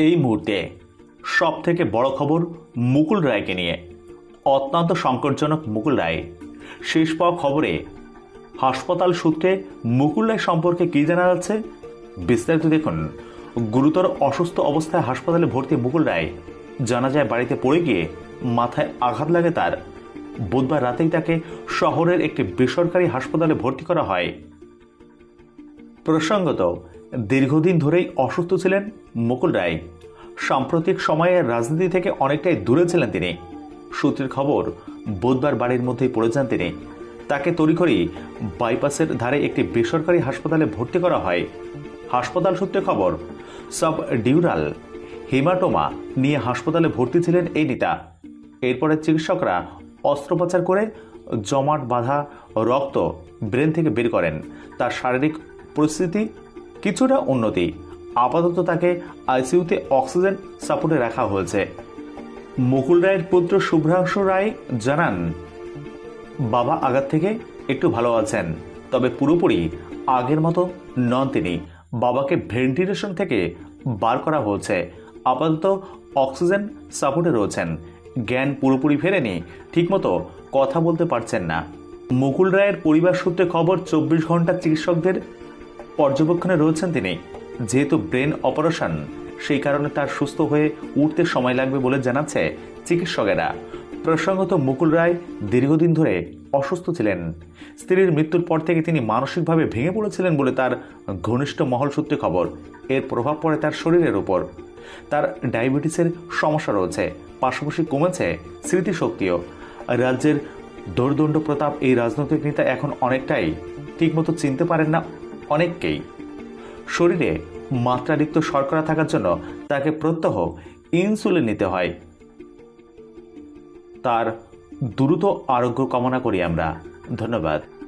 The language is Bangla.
এই মুহূর্তে সব থেকে বড় খবর মুকুল রায়কে নিয়ে। অত্যন্ত সংকটজনক মুকুল রায়। শেষ পাওয়া খবরে হাসপাতাল সূত্রে মুকুল রায় সম্পর্কে কী জানা যাচ্ছে? বিস্তারিত দেখুন। গুরুতর অসুস্থ অবস্থায় হাসপাতালে ভর্তি মুকুল রায়। জানা যায়, বাড়িতে পড়ে গিয়ে মাথায় আঘাত লাগে তার। বুধবার রাতেই তাকে শহরের একটি বেসরকারি হাসপাতালে ভর্তি করা হয়। প্রসঙ্গত, দীর্ঘদিন ধরেই অসুস্থ ছিলেন মুকুল রায়। সাম্প্রতিক সময়ে রাজনীতি থেকে অনেকটাই দূরে ছিলেন তিনি। সূত্রের খবর, বুধবার বাড়ির মধ্যেই পড়ে যান তিনি। তাকে তড়িঘড়ি বাইপাসের ধারে একটি বেসরকারি হাসপাতালে ভর্তি করা হয়। হাসপাতাল সূত্রে খবর সাব ডিউরাল হিমাটোমা নিয়ে হাসপাতালে ভর্তি ছিলেন এই নেতা। এরপরে চিকিৎসকরা অস্ত্রোপচার করে জমাট বাঁধা রক্ত ব্রেন থেকে বের করেন। তার শারীরিক পরিস্থিতি কিছুটা উন্নতি। আপাতত তাকে আইসিইউতে অক্সিজেন সাপোর্টে রাখা হয়েছে। মুকুল রায়ের পুত্র শুভ্রাংশু রায় জানান, বাবা আঘাত থেকে একটু ভালো আছেন, তবে পুরোপুরি আগের মতো নন তিনি। বাবাকে ভেন্টিলেশন থেকে বার করা হয়েছে। আপাতত অক্সিজেন সাপোর্টে রয়েছেন। জ্ঞান পুরোপুরি ফেরেনি, ঠিকমতো কথা বলতে পারছেন না। মুকুল রায়ের পরিবার সূত্রে খবর, চব্বিশ ঘণ্টা চিকিৎসকদের পর্যবেক্ষণে রয়েছেন তিনি। যেহেতু ব্রেন অপারেশন, সেই কারণে তার সুস্থ হয়ে উঠতে সময় লাগবে বলে জানাচ্ছে চিকিৎসকেরা। প্রসঙ্গত মুকুল রায় দীর্ঘদিন ধরে অসুস্থ ছিলেন। স্ত্রীর মৃত্যুর পর থেকে তিনি মানসিকভাবে ভেঙে পড়েছিলেন বলে তার ঘনিষ্ঠ মহল সূত্রে খবর। এর প্রভাব পড়ে তার শরীরের উপর। তার ডায়াবেটিসের সমস্যা রয়েছে, পাশাপাশি কমেছে স্মৃতিশক্তিও। রাজ্যের দোর্দণ্ড প্রতাপ এই রাজনৈতিক নেতা এখন অনেকটাই ঠিকমতো চিনতে পারেন না অনেককেই। শরীরে মাত্রাতিরিক্ত শর্করা থাকার জন্য তাকে প্রত্যহ ইনসুলিন নিতে হয়। তার দ্রুত আরোগ্য কামনা করি আমরা। ধন্যবাদ।